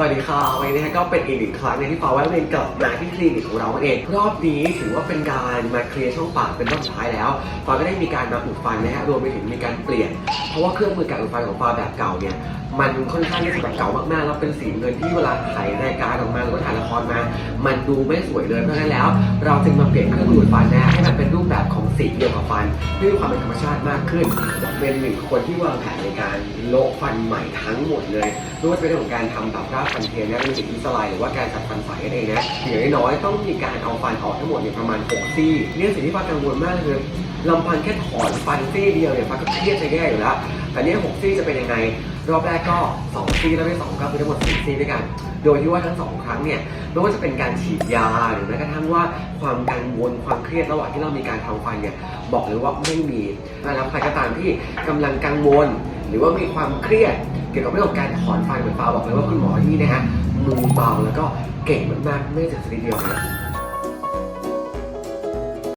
วัสดีค่ะวันนี้ก็เป็นอีกหนึ่งครั้งในที่ฟ้าแวะเวียนกลับมาที่คลินิกของเราเองรอบนี้ถือว่าเป็นการมาเคลียร์ช่องปากเป็นรอบสุดท้ายแล้วฟ้าก็ได้มีการมาอุดฟันนะฮะรวมไปถึงมีการเปลี่ยน เพราะว่าเครื่องมือการอุดฟันของฟ้าแบบเก่าเนี่ยมันค่อนข้างที่จะแบบเก่ามากๆแล้วเป็นสีเงินที่เวลาถ่ายรายการออกมาหรือว่าถ่ายละครมา มันดูไม่สวยเลยเพราะฉะนั้นแล้ว เราจึงมาเปลี่ยนเครื่องมืออุดฟันนะใสีเดียวกับฟันเพื่อให้ความเป็นธรรมชาติมากขึ้นเป็นหนึ่งคนที่วางแผนในการโละฟันใหม่ทั้งหมดเลยไม่ว่าจะเป็นเรื่องของการทำแบบรากฟันเทียมนะมีสิ่งที่สไลด์หรือว่าการจัดฟันใสนั่นเองนะอย่างน้อยๆต้องมีการเอาฟันออกทั้งหมดเนี่ยประมาณ6ซี่เนี่ยสิ่งที่ฟ้ากังวลมากเลยคือลำพังแค่ถอนฟันซี่เดียวเนี่ยฟ้าก็เครียดจะแย่อยู่แล้ว แต่เนี่ย6ซี่จะเป็นยังไง รอบแรกก็2ซี่แล้วไม่สองก็คือทั้งหมด4ซี่ด้วยกัน โดยที่ว่าทั้งสองครั้งเนี่ยไม่ว่าจะเป็นการฉีดยาหรือแม้กระทั่งว่าความกังวลความเครียดระหว่างที่เรามีการทำฟันเนี่ยบอกเลยว่าไม่มีแล้วใครก็ตามที่กำลังกังวล หรือว่ามีความเครียดเกี่ยวกับเรื่องของการถอนฟันเหมือนฟ้าบอกเลยว่าคุณหมอที่นี่นะฮะมือเบาแล้วก็เก่งมากๆไม่จากสนิดเดียวนะ